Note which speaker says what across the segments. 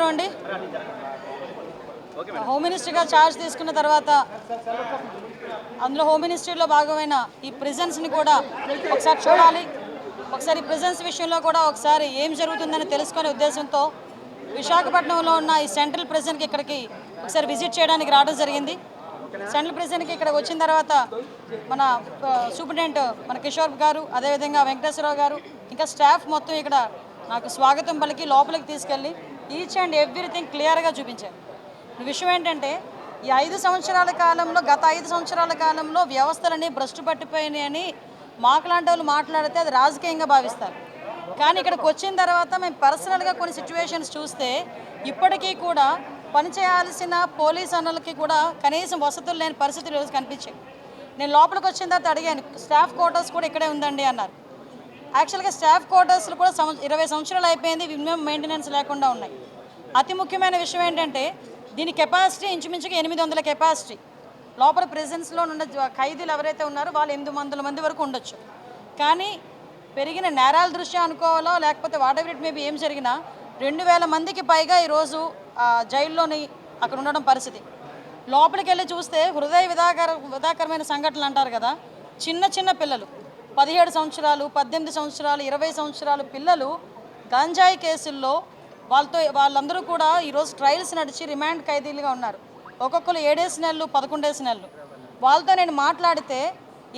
Speaker 1: నమస్కారం అండి? హోమ్ గారు ఛార్జ్ తీసుకున్న తర్వాత అందులో హోమ్ మినిస్ట్రీలో భాగమైన ఈ ప్రిజన్స్ని కూడా ఒకసారి చూడాలి. ఒకసారి ప్రెజెన్స్ ప్రిజన్స్ విషయంలో కూడా ఒకసారి ఏం జరుగుతుందని తెలుసుకునే ఉద్దేశంతో విశాఖపట్నంలో ఉన్న ఈ సెంట్రల్ ప్రిజన్కి ఇక్కడికి ఒకసారి విజిట్ చేయడానికి రావడం జరిగింది. సెంట్రల్ ప్రిజన్కి ఇక్కడ వచ్చిన తర్వాత మన సూపరింటెండెంట్ మన కిషోర్ గారు అదేవిధంగా వెంకటేశ్వరరావు గారు ఇంకా స్టాఫ్ మొత్తం ఇక్కడ నాకు స్వాగతం పలికి లోపలికి తీసుకెళ్ళి ఈచ్ అండ్ ఎవ్రీథింగ్ క్లియర్గా చూపించారు. విషయం ఏంటంటే ఈ ఐదు సంవత్సరాల కాలంలో గత ఐదు సంవత్సరాల కాలంలో వ్యవస్థలన్నీ భ్రష్టు పట్టిపోయినాయని మాకులాంటి వాళ్ళు మాట్లాడితే అది రాజకీయంగా భావిస్తారు. కానీ ఇక్కడికి వచ్చిన తర్వాత మేము పర్సనల్గా కొన్ని సిచ్యువేషన్స్ చూస్తే ఇప్పటికీ కూడా పనిచేయాల్సిన పోలీస్ అన్నలకి కూడా కనీసం వసతులు లేని పరిస్థితులు కనిపించాయి. నేను లోపలికి వచ్చిన తర్వాత అడిగాను స్టాఫ్ క్వార్టర్స్ కూడా ఇక్కడే ఉందండి అన్నారు. యాక్చువల్గా స్టాఫ్ క్వార్టర్స్లు కూడా సంవ ఇరవై సంవత్సరాలు అయిపోయింది. మినిమం మెయింటెనెన్స్ లేకుండా ఉన్నాయి. అతి ముఖ్యమైన విషయం ఏంటంటే దీని కెపాసిటీ ఇంచుమించుగా ఎనిమిది వందల కెపాసిటీ లోపల ప్రెజెన్స్లో ఉన్న ఖైదీలు ఎవరైతే ఉన్నారో వాళ్ళు ఎనిమిది వందల మంది వరకు ఉండొచ్చు. కానీ పెరిగిన నేరాల దృష్ట్యా అనుకోవాలో లేకపోతే వాట్ ఎవర్ ఇట్ మేబీ ఏం జరిగినా రెండు వేల మందికి పైగా ఈరోజు జైల్లోని అక్కడ ఉండడం పరిస్థితి. లోపలికి వెళ్ళి చూస్తే హృదయ విధాకర విధాకరమైన సంఘటనలు అంటారు కదా చిన్న చిన్న పిల్లలు. పదిహేడు సంవత్సరాలు పద్దెనిమిది సంవత్సరాలు ఇరవై సంవత్సరాలు పిల్లలు గంజాయి కేసుల్లో వాళ్ళతో వాళ్ళందరూ కూడా ఈరోజు ట్రయల్స్ నడిచి రిమాండ్ ఖైదీలుగా ఉన్నారు. ఒక్కొక్కరు ఏడేసి నెలలు పదకొండేసి నెలలు. వాళ్ళతో నేను మాట్లాడితే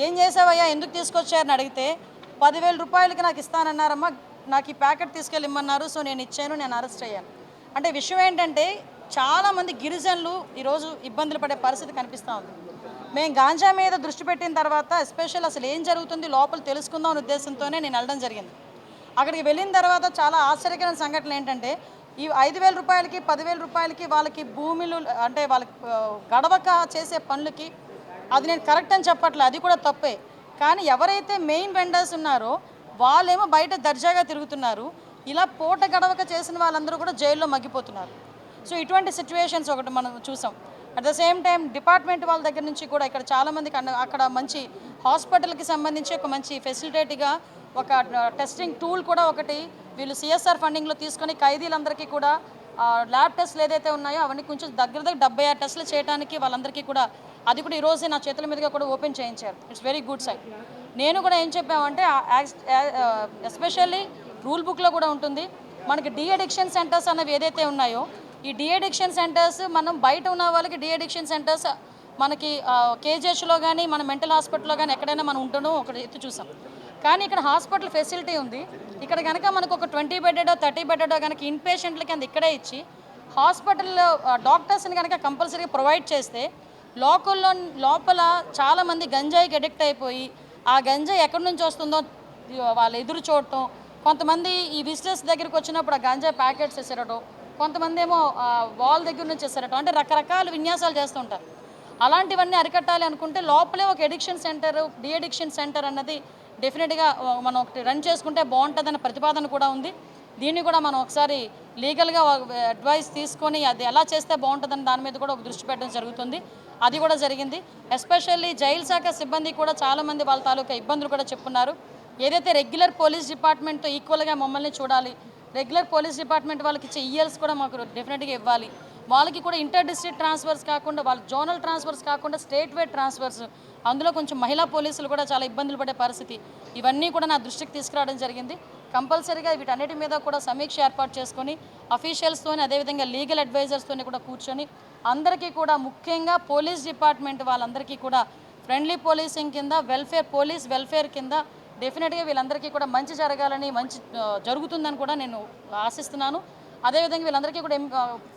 Speaker 1: ఏం చేసావయ్యా? ఎందుకు తీసుకొచ్చారని అడిగితే పదివేల రూపాయలకి నాకు ఇస్తానన్నారమ్మా నాకు ఈ ప్యాకెట్ తీసుకెళ్ళి ఇమ్మన్నారు సో నేను ఇచ్చాను నేను అరెస్ట్ అయ్యాను. అంటే విషయం ఏంటంటే చాలామంది గిరిజనులు ఈరోజు ఇబ్బందులు పడే పరిస్థితి కనిపిస్తూ ఉంది. మేము గాంజా మీద దృష్టి పెట్టిన తర్వాత ఎస్పెషల్ అసలు ఏం జరుగుతుంది లోపల తెలుసుకుందాం అనే ఉద్దేశంతోనే నేను వెళ్ళడం జరిగింది. అక్కడికి వెళ్ళిన తర్వాత చాలా ఆశ్చర్యకరమైన సంఘటనలు ఏంటంటే ఈ ఐదు వేల రూపాయలకి పదివేల రూపాయలకి వాళ్ళకి భూములు అంటే వాళ్ళకి గడవక చేసే పనులకి అది నేను కరెక్ట్ అని చెప్పట్లే అది కూడా తప్పే. కానీ ఎవరైతే మెయిన్ వెండర్స్ ఉన్నారో వాళ్ళేమో బయట దర్జాగా తిరుగుతున్నారు. ఇలా పూట గడవక చేసిన వాళ్ళందరూ కూడా జైల్లో మగ్గిపోతున్నారు. సో ఇటువంటి సిచ్యువేషన్స్ ఒకటి మనం చూసాం. At the same time department వాళ్ళ దగ్గర నుంచి కూడా ఇక్కడ చాలామందికి అక్కడ మంచి హాస్పిటల్కి సంబంధించి ఒక మంచి ఫెసిలిటేట్గా ఒక టెస్టింగ్ టూల్ కూడా ఒకటి వీళ్ళు సిఎస్ఆర్ ఫండింగ్లో తీసుకొని ఖైదీలందరికీ కూడా ల్యాబ్ టెస్ట్లు ఏదైతే ఉన్నాయో అవన్నీ కొంచెం దగ్గర దగ్గర డెబ్బై ఆరు టెస్టులు చేయడానికి వాళ్ళందరికీ కూడా అది కూడా ఈరోజే నా చేతుల మీదుగా కూడా ఓపెన్ చేయించారు. ఇట్స్ వెరీ గుడ్ సైడ్ నేను కూడా ఏం చెప్పామంటే ఎస్పెషల్లీ రూల్ బుక్లో కూడా ఉంటుంది. మనకి డీ అడిక్షన్ సెంటర్స్ అనేవి ఏదైతే ఉన్నాయో ఈ డిఎడిక్షన్ సెంటర్స్ మనం బయట ఉన్న వాళ్ళకి డిఎడిక్షన్ సెంటర్స్ మనకి కేజీహెచ్లో కానీ మన మెంటల్ హాస్పిటల్లో కానీ ఎక్కడైనా మనం ఉండడం ఒకటి ఎత్తు చూసాం. కానీ ఇక్కడ హాస్పిటల్ ఫెసిలిటీ ఉంది. ఇక్కడ కనుక మనకు ఒక ట్వంటీ బెడెడో థర్టీ బెడెడో కనుక ఇన్ పేషెంట్లకి అంత ఇక్కడే ఇచ్చి హాస్పిటల్లో డాక్టర్స్ని కనుక కంపల్సరీగా ప్రొవైడ్ చేస్తే లోకల్లో లోపల చాలామంది గంజాయికి అడిక్ట్ అయిపోయి ఆ గంజాయి ఎక్కడి నుంచి వస్తుందో వాళ్ళు ఎదురు చూడటం కొంతమంది ఈ విజిటర్స్ దగ్గరికి వచ్చినప్పుడు ఆ గంజాయి ప్యాకెట్స్ వేసేరటం కొంతమంది ఏమో వాల్ దగ్గర నుంచి చేస్తారట అంటే రకరకాల విన్యాసాలు చేస్తుంటారు అలాంటివన్నీ అరికట్టాలి అనుకుంటే లోపలే ఒక ఎడిక్షన్ సెంటర్ డిఎడిక్షన్ సెంటర్ అన్నది డెఫినెట్గా మనం ఒకటి రన్ చేసుకుంటే బాగుంటుందన్న ప్రతిపాదన కూడా ఉంది. దీన్ని కూడా మనం ఒకసారి లీగల్గా అడ్వైస్ తీసుకొని అది ఎలా చేస్తే బాగుంటుందని దాని మీద కూడా ఒక దృష్టి పెట్టడం జరుగుతుంది. అది కూడా జరిగింది. ఎస్పెషల్లీ జైలు శాఖ సిబ్బంది కూడా చాలామంది వాళ్ళ తాలూకా ఇబ్బందులు కూడా చెప్పున్నారు. ఏదైతే రెగ్యులర్ పోలీస్ డిపార్ట్మెంట్తో ఈక్వల్గా మమ్మల్ని చూడాలి రెగ్యులర్ పోలీస్ డిపార్ట్మెంట్ వాళ్ళకి ఇచ్చే ఇయర్స్ కూడా మాకు డెఫినెట్గా ఇవ్వాలి. వాళ్ళకి కూడా ఇంటర్ డిస్ట్రిక్ట్ ట్రాన్స్ఫర్స్ కాకుండా వాళ్ళ జోనల్ ట్రాన్స్ఫర్స్ కాకుండా స్టేట్ వైడ్ ట్రాన్స్ఫర్స్. అందులో కొంచెం మహిళా పోలీసులు కూడా చాలా ఇబ్బందులు పడే పరిస్థితి. ఇవన్నీ కూడా నా దృష్టికి తీసుకురావడం జరిగింది. కంపల్సరీగా వీటన్నిటి మీద కూడా సమీక్ష ఏర్పాటు చేసుకొని అఫీషియల్స్తోని అదేవిధంగా లీగల్ అడ్వైజర్స్తోని కూడా కూర్చొని అందరికీ కూడా ముఖ్యంగా పోలీస్ డిపార్ట్మెంట్ వాళ్ళందరికీ కూడా ఫ్రెండ్లీ పోలీసింగ్ కింద వెల్ఫేర్ పోలీస్ వెల్ఫేర్ కింద డెఫినెట్గా వీళ్ళందరికీ కూడా మంచి జరగాలని మంచి జరుగుతుందని కూడా నేను ఆశిస్తున్నాను. అదేవిధంగా వీళ్ళందరికీ కూడా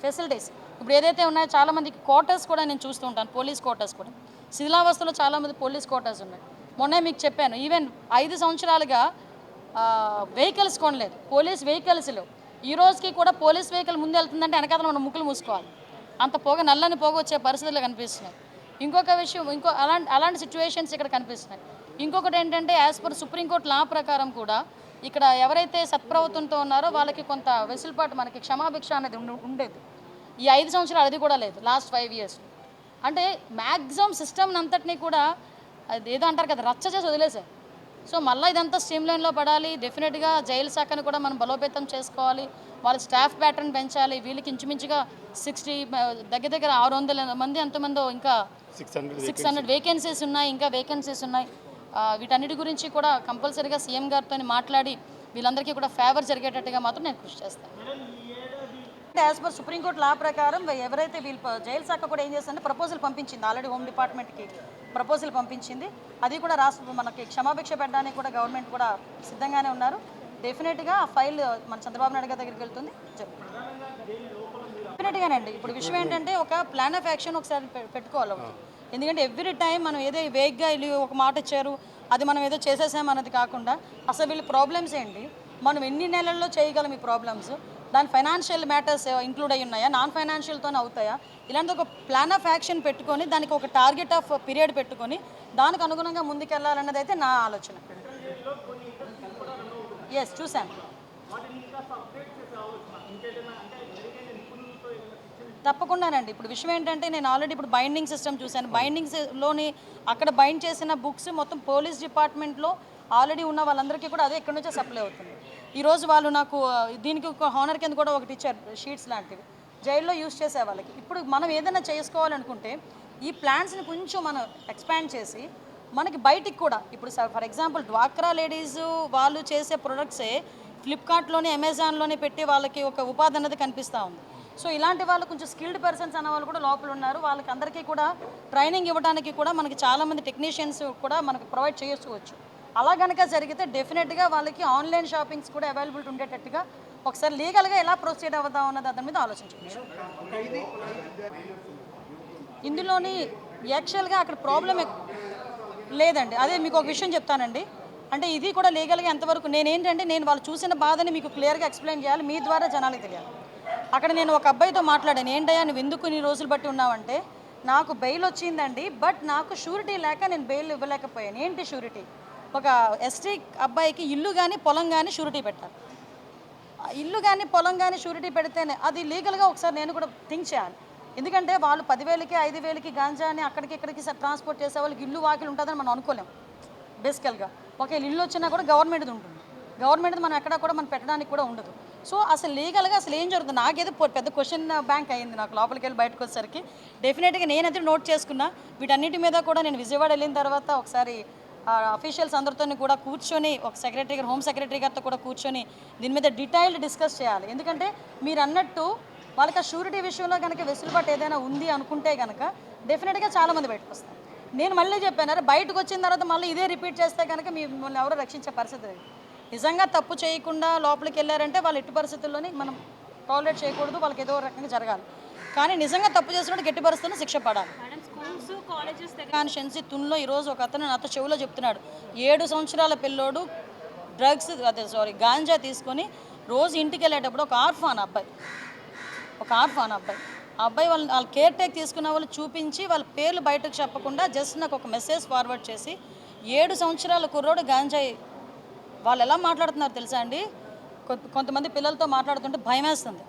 Speaker 1: ఫెసిలిటీస్ ఇప్పుడు ఏదైతే ఉన్నాయో చాలామందికి క్వార్టర్స్ కూడా నేను చూస్తూ ఉంటాను పోలీస్ క్వార్టర్స్ కూడా. శిథిలావస్థలో చాలామంది పోలీస్ క్వార్టర్స్ ఉన్నాయి. మొన్నే మీకు చెప్పాను ఈవెన్ ఐదు సంవత్సరాలుగా వెహికల్స్ కొనలేదు. పోలీస్ వెహికల్స్ లేవు. ఈ రోజుకి కూడా పోలీస్ వెహికల్ ముందు వెళ్తుందంటే వెనకాల మనం ముక్కులు మూసుకోవాలి. అంత పొగ నల్లని పొగ వచ్చే పరిస్థితులు కనిపిస్తున్నాయి. ఇంకొక విషయం ఇంకో అలాంటి అలాంటి సిచ్యువేషన్స్ ఇక్కడ కనిపిస్తున్నాయి. ఇంకొకటి ఏంటంటే యాజ్ పర్ సుప్రీంకోర్టు లా ప్రకారం కూడా ఇక్కడ ఎవరైతే సత్ప్రవర్తనతో ఉన్నారో వాళ్ళకి కొంత వెసులుబాటు మనకి క్షమాభిక్ష అనేది ఉండు- ఉండేది. ఈ ఐదు సంవత్సరాలు అది కూడా లేదు లాస్ట్ ఫైవ్ ఇయర్స్ అంటే మ్యాక్సిమం సిస్టమ్ అంతటినీ కూడా అది ఏదో అంటారు కదా రచ్చ చేసి వదిలేశారు సో మళ్ళీ ఇదంతా స్ట్రీమ్ లైన్లో పడాలి డెఫినెట్గా జైలు శాఖను కూడా మనం బలోపేతం చేసుకోవాలి వాళ్ళ స్టాఫ్ ప్యాటర్న్ పెంచాలి వీళ్ళకి ఇంచుమించుగా సిక్స్టీ దగ్గర దగ్గర ఆరు వందల మంది ఎంతమందో ఇంకా
Speaker 2: సిక్స్ హండ్రెడ్
Speaker 1: వేకెన్సీస్ ఉన్నాయి ఇంకా వేకెన్సీస్ ఉన్నాయి. వీటన్నిటి గురించి కూడా కంపల్సరీగా సీఎం గారితో మాట్లాడి వీళ్ళందరికీ కూడా ఫేవర్ జరిగేటట్టుగా మాత్రం నేను కృషి చేస్తాను. యాజ్ పర్ సుప్రీంకోర్టు లా ప్రకారం ఎవరైతే వీళ్ళు జైలు శాఖ కూడా ఏం చేస్తుందంటే ప్రపోజల్ పంపించింది. ఆల్రెడీ హోమ్ డిపార్ట్మెంట్కి ప్రపోజల్ పంపించింది. అది కూడా రాష్ట్ర మనకి క్షమాభిక్ష పెట్టడానికి కూడా గవర్నమెంట్ కూడా సిద్ధంగానే ఉన్నారు. డెఫినెట్గా ఆ ఫైల్ మన చంద్రబాబు నాయుడు గారి దగ్గరికి వెళ్తుంది. డెఫినెట్గానండి ఇప్పుడు విషయం ఏంటంటే ఒక ప్లాన్ ఆఫ్ యాక్షన్ ఒకసారి పె- పెట్టుకోవాలి ఎందుకంటే ఎవ్రీ టైం మనం ఏదో వేగ్గా వెళ్ళి ఒక మాట ఇచ్చారు అది మనం ఏదో చేసేసాం అన్నది కాకుండా అసలు వీళ్ళ ప్రాబ్లమ్స్ ఏంటి? మనం ఎన్ని నెలల్లో చేయగలం ఈ ప్రాబ్లమ్స్ దాని ఫైనాన్షియల్ మ్యాటర్స్ ఇంక్లూడ్ అయి ఉన్నాయా? నాన్ ఫైనాన్షియల్తోనే అవుతాయా? ఇలాంటి ఒక ప్లాన్ ఆఫ్ యాక్షన్ పెట్టుకొని దానికి ఒక టార్గెట్ ఆఫ్ పీరియడ్ పెట్టుకొని దానికి అనుగుణంగా ముందుకెళ్ళాలన్నది అయితే నా ఆలోచన. ఎస్ చూశాను తప్పకుండానండి. ఇప్పుడు విషయం ఏంటంటే నేను ఆల్రెడీ ఇప్పుడు బైండింగ్ సిస్టమ్ చూశాను. బైండింగ్స్లోని అక్కడ బైండ్ చేసిన బుక్స్ మొత్తం పోలీస్ డిపార్ట్మెంట్లో ఆల్రెడీ ఉన్న వాళ్ళందరికీ కూడా అదే ఎక్కడి నుంచో సప్లై అవుతుంది. ఈరోజు వాళ్ళు నాకు దీనికి ఒక హానర్ కింద కూడా ఒకటి ఇచ్చారు షీట్స్ లాంటివి. జైల్లో యూస్ చేసే వాళ్ళకి. ఇప్పుడు మనం ఏదైనా చేసుకోవాలనుకుంటే ఈ ప్లాన్స్ని కొంచెం మనం ఎక్స్పాండ్ చేసి మనకి బయటికి కూడా ఇప్పుడు ఫర్ ఎగ్జాంపుల్ డ్వాక్రా లేడీస్ వాళ్ళు చేసే ప్రొడక్ట్సే ఫ్లిప్కార్ట్లోని అమెజాన్లోని పెట్టి వాళ్ళకి ఒక ఉపాధి అన్నది కనిపిస్తూ ఉంది. సో ఇలాంటి వాళ్ళు కొంచెం స్కిల్డ్ పర్సన్స్ అన్న వాళ్ళు కూడా లోపల ఉన్నారు. వాళ్ళకి అందరికీ కూడా ట్రైనింగ్ ఇవ్వడానికి కూడా మనకి చాలామంది టెక్నీషియన్స్ కూడా మనకు ప్రొవైడ్ చేసుకోవచ్చు అలా కనుక జరిగితే డెఫినెట్గా వాళ్ళకి ఆన్లైన్ షాపింగ్స్ కూడా అవైలబిలిటీ ఉండేటట్టుగా ఒకసారి లీగల్గా ఎలా ప్రొసీడ్ అవుదాం అన్నది దాని మీద ఆలోచించవచ్చు. ఇందులోని యాక్చువల్గా అక్కడ ప్రాబ్లం లేదండి. అదే మీకు ఒక విషయం చెప్తానండి. అంటే ఇది కూడా లీగల్గా ఎంతవరకు నేనేంటంటే నేను వాళ్ళు చూసిన బాధని మీకు క్లియర్గా ఎక్స్ప్లెయిన్ చేయాలి. మీ ద్వారా జనాలకు తెలియాలి. అక్కడ నేను ఒక అబ్బాయితో మాట్లాడాను. ఏంటయ్యా నువ్వు ఎందుకు నీ రోజులు బట్టి ఉన్నావంటే నాకు బెయిల్ వచ్చిందండి బట్ నాకు షూరిటీ లేక నేను బెయిల్ ఇవ్వలేకపోయాను. ఏంటి షూరిటీ? ఒక ఎస్టీ అబ్బాయికి ఇల్లు కానీ పొలం కానీ షూరిటీ పెట్టాలి. ఇల్లు కానీ పొలం కానీ షూరిటీ పెడితేనే అది లీగల్గా ఒకసారి నేను కూడా థింక్ చేయాలి. ఎందుకంటే వాళ్ళు పదివేలకి ఐదు వేలకి గాంజాని అక్కడికి ఇక్కడికి ట్రాన్స్పోర్ట్ చేసే వాళ్ళకి ఇల్లు వాకిలు ఉంటుందని మనం అనుకోలేం. బేసికల్గా. ఒకవేళ ఇల్లు వచ్చినా కూడా గవర్నమెంట్ది ఉంటుంది. గవర్నమెంట్ది మనం ఎక్కడా కూడా మనం పెట్టడానికి కూడా ఉండదు. సో అసలు లీగల్గా అసలు ఏం జరుగుతుంది? నాకేదో పెద్ద క్వశ్చన్ బ్యాంక్ అయింది నాకు లోపలికి వెళ్ళి బయటకు వచ్చేసరికి. డెఫినెట్గా నేనైతే నోట్ చేసుకున్నా. వీటన్నిటి మీద కూడా నేను విజయవాడ వెళ్ళిన తర్వాత ఒకసారి అఫీషియల్స్ అందరితో కూడా కూర్చొని ఒక సెక్రటరీ గారు హోమ్ సెక్రటరీ గారితో కూడా కూర్చొని దీని మీద డీటెయిల్డ్ డిస్కస్ చేయాలి. ఎందుకంటే మీరు అన్నట్టు వాళ్ళకి ఆ షూరిటీ విషయంలో కనుక వెసులుబాటు ఏదైనా ఉంది అనుకుంటే కనుక డెఫినెట్గా చాలామంది బయటకు వస్తారు. నేను మళ్ళీ చెప్పాను అరే బయటకు వచ్చిన తర్వాత మళ్ళీ ఇదే రిపీట్ చేస్తే కనుక మిమ్మల్ని ఎవరో రక్షించే పరిస్థితి నిజంగా తప్పు చేయకుండా లోపలికి వెళ్ళారంటే వాళ్ళు ఎట్టి పరిస్థితుల్లోని మనం టాలరేట్ చేయకూడదు వాళ్ళకి ఏదో రకంగా జరగాలి. కానీ నిజంగా తప్పు చేసినట్టు గట్టి పరిస్థితుల్లో శిక్ష పడాలి.
Speaker 3: మేడం స్కూల్స్ కాలేజెస్
Speaker 1: కాన్షియన్సీ తున్లో ఈరోజు ఒక అతను నాతో చెవిలో చెప్తున్నాడు. ఏడు సంవత్సరాల పిల్లోడు డ్రగ్స్ అదే సారీ గాంజా తీసుకొని రోజు ఇంటికి వెళ్ళేటప్పుడు ఒక ఆర్ఫాన్ అబ్బాయి ఒక ఆర్ఫాన్ అబ్బాయి. ఆ అబ్బాయి వాళ్ళని వాళ్ళ కేర్ టేక్ తీసుకున్న వాళ్ళు చూపించి వాళ్ళ పేర్లు బయటకు చెప్పకుండా జస్ట్ నాకు ఒక మెసేజ్ ఫార్వర్డ్ చేసి ఏడు సంవత్సరాల కుర్రోడు గాంజాయి వాళ్ళు ఎలా మాట్లాడుతున్నారు తెలుసా అండి? కొంతమంది పిల్లలతో మాట్లాడుతుంటే భయం వేస్తుంది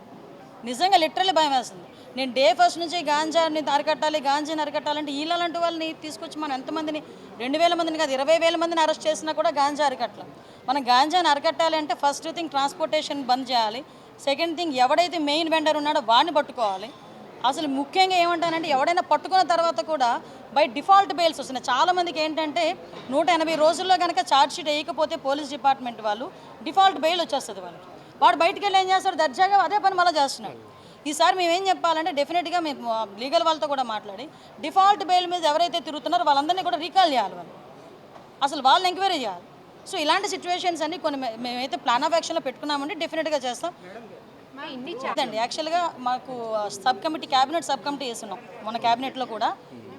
Speaker 1: నిజంగా లిటరల్లీ భయం వేస్తుంది నేను డే ఫస్ట్ నుంచి గాంజాని అరికట్టాలి గాంజాని అరికట్టాలంటే వీళ్ళలాంటి వాళ్ళని తీసుకొచ్చి మనం ఎంతమందిని రెండు వేల మందిని కాదు ఇరవై వేల మందిని అరెస్ట్ చేసినా కూడా గాంజా అరికట్టలేం. మనం గాంజాని అరికట్టాలి అంటే ఫస్ట్ థింగ్ ట్రాన్స్పోర్టేషన్ బంద్ చేయాలి. సెకండ్ థింగ్ ఎవడైతే మెయిన్ వెండర్ ఉన్నాడో వాడిని పట్టుకోవాలి. అసలు ముఖ్యంగా ఏమంటానంటే ఎవడైనా పట్టుకున్న తర్వాత కూడా బై డిఫాల్ట్ బెయిల్స్ వస్తున్నాయి. చాలామందికి ఏంటంటే నూట ఎనభై రోజుల్లో కనుక ఛార్జ్ షీట్ వేయకపోతే పోలీస్ డిపార్ట్మెంట్ వాళ్ళు డిఫాల్ట్ బెయిల్ వచ్చేస్తుంది వాళ్ళకి. వాడు బయటికి వెళ్ళి ఏం చేస్తాడు? దర్జాగా అదే పని మళ్ళీ చేస్తున్నాడు. ఈసారి మేము ఏం చెప్పాలంటే డెఫినెట్గా మేము లీగల్ వాళ్ళతో కూడా మాట్లాడి డిఫాల్ట్ బెయిల్ మీద ఎవరైతే తిరుగుతున్నారో వాళ్ళందరినీ కూడా రీకాల్ చేయాలి వాళ్ళు. అసలు వాళ్ళని ఎంక్వైరీ చేయాలి. సో ఇలాంటి సిచ్యువేషన్స్ అన్ని కొన్ని మేమైతే ప్లాన్ ఆఫ్ యాక్షన్లో పెట్టుకున్నామంటే డెఫినెట్గా చేస్తాం.
Speaker 3: మా
Speaker 1: యాక్చువల్గా మాకు sub committee cabinet sub committee వేస్తున్నాం మన క్యాబినెట్లో కూడా.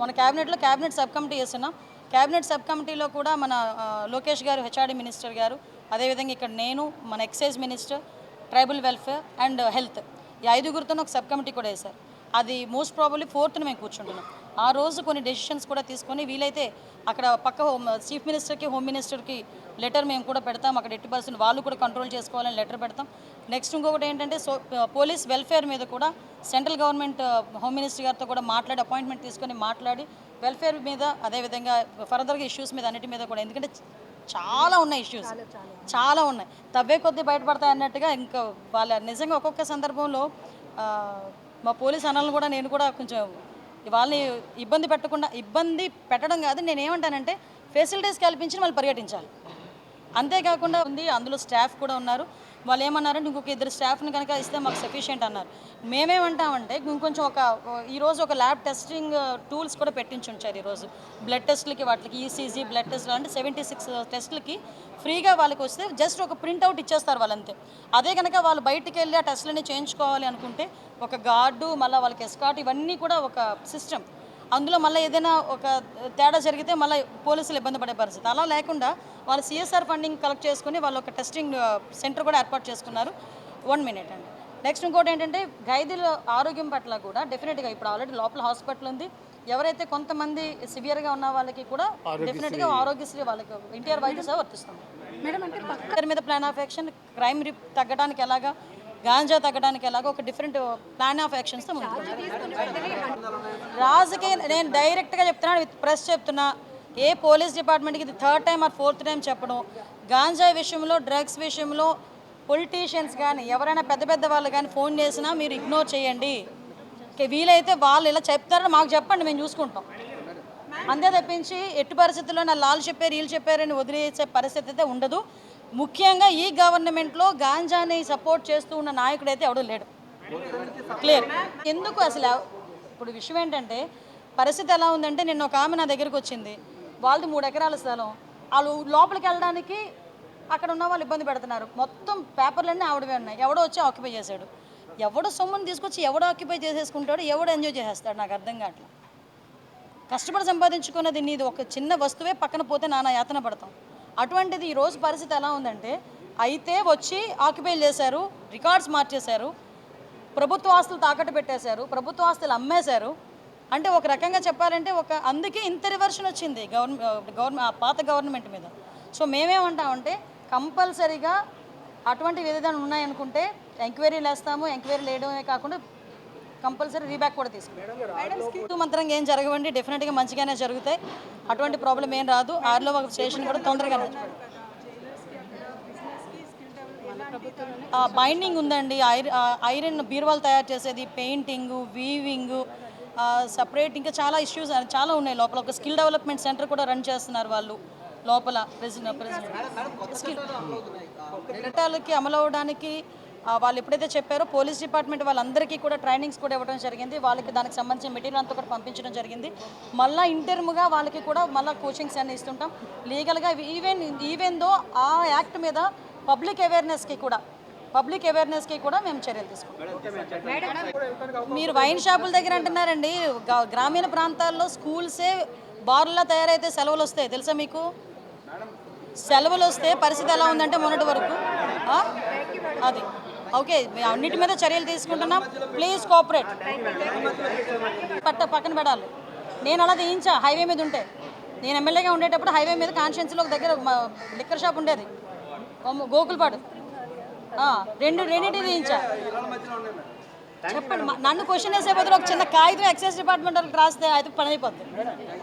Speaker 1: మన క్యాబినెట్లో క్యాబినెట్ సబ్ కమిటీ వేస్తున్నాం క్యాబినెట్ సబ్ కమిటీలో కూడా మన లోకేష్ గారు హెచ్ఆర్డి మినిస్టర్ గారు అదేవిధంగా ఇక్కడ నేను మన excise minister tribal welfare and health ఈ ఐదుగురితో ఒక సబ్ కమిటీ కూడా వేశారు. అది మోస్ట్ ప్రాబబ్లీ ఫోర్త్న మేము కూర్చుంటున్నాం. ఆ రోజు కొన్ని డెసిషన్స్ కూడా తీసుకొని వీలైతే అక్కడ పక్క హోమ్ చీఫ్ మినిస్టర్కి హోమ్ మినిస్టర్కి లెటర్ మేము కూడా పెడతాం. అక్కడ ఎట్టి పర్సెంట్ వాళ్ళు కూడా కంట్రోల్ చేసుకోవాలని లెటర్ పెడతాం. నెక్స్ట్ ఇంకొకటి ఏంటంటే సో పోలీస్ వెల్ఫేర్ మీద కూడా సెంట్రల్ గవర్నమెంట్ హోమ్ మినిస్టర్ గారితో కూడా మాట్లాడి అపాయింట్మెంట్ తీసుకొని మాట్లాడి వెల్ఫేర్ మీద అదేవిధంగా ఫర్దర్గా ఇష్యూస్ మీద అన్నిటి మీద కూడా ఎందుకంటే చాలా ఉన్నాయి ఇష్యూస్ చాలా ఉన్నాయి. తవ్వే కొద్దీ బయటపడతాయి అన్నట్టుగా ఇంకా వాళ్ళ నిజంగా ఒక్కొక్క సందర్భంలో మా పోలీస్ అన్నలను కూడా నేను కూడా కొంచెం వాళ్ళని ఇబ్బంది పెట్టకుండా ఇబ్బంది పెట్టడం కాదు నేను ఏమంటానంటే ఫెసిలిటీస్ కల్పించి వాళ్ళు పర్యటించాలి అంతేకాకుండా ఉంది అందులో స్టాఫ్ కూడా ఉన్నారు. వాళ్ళు ఏమన్నారంటే ఇంకొక ఇద్దరు స్టాఫ్ని కనుక ఇస్తే మాకు సఫిషియంట్ అన్నారు. మేమేమంటామంటే ఇంకొంచెం ఒక ఈరోజు ఒక ల్యాబ్ టెస్టింగ్ టూల్స్ కూడా పెట్టించి ఉంచారు ఈరోజు బ్లడ్ టెస్ట్లకి వాటికి ఈసీజీ బ్లడ్ టెస్ట్లు అంటే సెవెంటీ సిక్స్ టెస్ట్లకి ఫ్రీగా వాళ్ళకి వస్తే జస్ట్ ఒక ప్రింట్అవుట్ ఇచ్చేస్తారు వాళ్ళంతే. అదే కనుక వాళ్ళు బయటికి వెళ్ళి ఆ టెస్ట్లన్నీ చేయించుకోవాలి అనుకుంటే ఒక గార్డు మళ్ళీ వాళ్ళకి ఎస్కాట్ ఇవన్నీ కూడా ఒక సిస్టమ్. అందులో మళ్ళీ ఏదైనా ఒక తేడా జరిగితే మళ్ళీ పోలీసులు ఇబ్బంది పడే పరిస్థితి. అలా లేకుండా వాళ్ళు సిఎస్ఆర్ ఫండింగ్ కలెక్ట్ చేసుకుని వాళ్ళు ఒక టెస్టింగ్ సెంటర్ కూడా ఏర్పాటు చేసుకున్నారు. వన్ మినిట్ అండి. నెక్స్ట్ ఇంకోటి ఏంటంటే ఖైదీల ఆరోగ్యం పట్ల కూడా డెఫినెట్గా ఇప్పుడు ఆల్రెడీ లోపల హాస్పిటల్ ఉంది. ఎవరైతే కొంతమంది సివియర్గా ఉన్న వాళ్ళకి కూడా డెఫినెట్గా ఆరోగ్యశ్రీ వాళ్ళకి ఎన్టీఆర్ వైద్య సేవ వర్తిస్తుంది.
Speaker 3: మేడం అంటే
Speaker 1: మీద ప్లాన్ ఆఫ్ యాక్షన్ క్రైమ్ రిప్ తగ్గడానికి ఎలాగా గాంజా తగ్గడానికి ఎలాగో ఒక డిఫరెంట్ ప్లాన్ ఆఫ్ యాక్షన్స్తో రాజుకి నేను డైరెక్ట్గా చెప్తున్నాను విత్ ప్రెస్ చెప్తున్నా. ఏ పోలీస్ డిపార్ట్మెంట్కి ఇది third time or fourth time చెప్పడం గాంజా విషయంలో డ్రగ్స్ విషయంలో పొలిటీషియన్స్ కానీ ఎవరైనా పెద్ద పెద్ద వాళ్ళు కానీ ఫోన్ చేసినా మీరు ఇగ్నోర్ చేయండి. వీలైతే వాళ్ళు ఇలా చెప్తారని మాకు చెప్పండి మేము చూసుకుంటాం. అంతే తప్పించి ఎట్టి పరిస్థితుల్లో నా లాల్ చెప్పారు వీళ్ళు చెప్పారని వదిలేసే పరిస్థితి అయితే ఉండదు. ముఖ్యంగా ఈ గవర్నమెంట్లో గాంజాని సపోర్ట్ చేస్తూ ఉన్న నాయకుడు అయితే ఎవడూ లేడు. క్లియర్? ఎందుకు అసలు ఇప్పుడు విషయం ఏంటంటే పరిస్థితి ఎలా ఉందంటే నిన్న ఒక ఆమె నా దగ్గరికి వచ్చింది. వాళ్ళది మూడు ఎకరాల స్థలం. వాళ్ళు లోపలికి వెళ్ళడానికి అక్కడ ఉన్న వాళ్ళు ఇబ్బంది పెడుతున్నారు. మొత్తం పేపర్లన్నీ ఆవిడవే ఉన్నాయి. ఎవడో వచ్చి ఆక్యుపై చేశాడు. ఎవడో సొమ్ముని తీసుకొచ్చి ఎవడో ఆక్యుపై చేసేసుకుంటాడు ఎవడో ఎంజాయ్ చేసేస్తాడు? నాకు అర్థం కావట్లేదు కష్టపడి సంపాదించుకున్నది నీది ఒక చిన్న వస్తువే పక్కన పోతే నానా యాతన పడతాం. అటువంటిది ఈ రోజు పరిస్థితి ఎలా ఉందంటే అయితే వచ్చి ఆక్యుపై చేశారు రికార్డ్స్ మార్చేశారు ప్రభుత్వ ఆస్తులు తాకట్టు పెట్టేశారు ప్రభుత్వ ఆస్తులు అమ్మేశారు. అంటే ఒక రకంగా చెప్పాలంటే ఒక అందుకే ఇంత రివర్షన్ వచ్చింది గవర్నమెంట్ గవర్నమెంట్ పాత గవర్నమెంట్ మీద. సో మేమేమంటామంటే కంపల్సరీగా అటువంటి విధానం ఉన్నాయనుకుంటే ఎంక్వైరీలు వేస్తాము ఎంక్వైరీలు వేయడమే కాకుండా కంపల్సరీ రీబ్యాక్ కూడా తీసుకుంటాం. మంత్రంగా ఏం జరగవండి? డెఫినెట్గా మంచిగానే జరుగుతాయి. అటువంటి ప్రాబ్లం ఏం రాదు. ఆరులో ఒక స్టేషన్ కూడా తొందరగానే బైండింగ్ ఉందండి. ఐరన్ బీరువాలు తయారు చేసేది పెయింటింగ్ వీవింగ్ సపరేట్ ఇంకా చాలా ఇష్యూస్ చాలా ఉన్నాయి లోపల. ఒక స్కిల్ డెవలప్మెంట్ సెంటర్ కూడా రన్ చేస్తున్నారు వాళ్ళు లోపల ప్రెసిడెంట్ ప్రెసిడెంట్ స్కిల్ చట్టాలకి అమలు అవ్వడానికి వాళ్ళు ఎప్పుడైతే చెప్పారో పోలీస్ డిపార్ట్మెంట్ వాళ్ళందరికీ కూడా ట్రైనింగ్స్ కూడా ఇవ్వడం జరిగింది. వాళ్ళకి దానికి సంబంధించిన మెటీరియల్ అంతా కూడా పంపించడం జరిగింది. మళ్ళీ ఇంటర్మ్గా వాళ్ళకి కూడా మళ్ళీ కోచింగ్స్ అన్ని ఇస్తుంటాం. లీగల్గా ఈవెన్ ఈవెన్ దో ఆ యాక్ట్ మీద పబ్లిక్ అవేర్నెస్కి కూడా పబ్లిక్ అవేర్నెస్కి కూడా మేము చర్యలు తీసుకుంటాం. మీరు వైన్ షాపుల దగ్గర అంటున్నారండి. గ్రామీణ ప్రాంతాల్లో స్కూల్సే బార్లా తయారైతే సెలవులు వస్తాయి తెలుసా మీకు? సెలవులు వస్తే పరిస్థితి ఎలా ఉందంటే మొన్నటి వరకు అది. ఓకే అన్నిటి మీద చర్యలు తీసుకుంటున్నాం. ప్లీజ్ కోఆపరేట్ పట్ట పక్కన పెడాలి. నేను అలా తీయించా హైవే మీద ఉంటే. నేను ఎమ్మెల్యేగా ఉండేటప్పుడు హైవే మీద కాన్షియన్స్లో ఒక దగ్గర లిక్కర్ షాప్ ఉండేది. కొమ్మ- గోకుల్పాడు. రెండు రెండింటి తీయించా. చెప్పండి మా- నన్ను క్వశ్చన్ వేసే బదులు ఒక చిన్న కాగితం ఎక్సైజ్ డిపార్ట్మెంట్ వాళ్ళకి రాస్తే అయితే పని అయిపోతుంది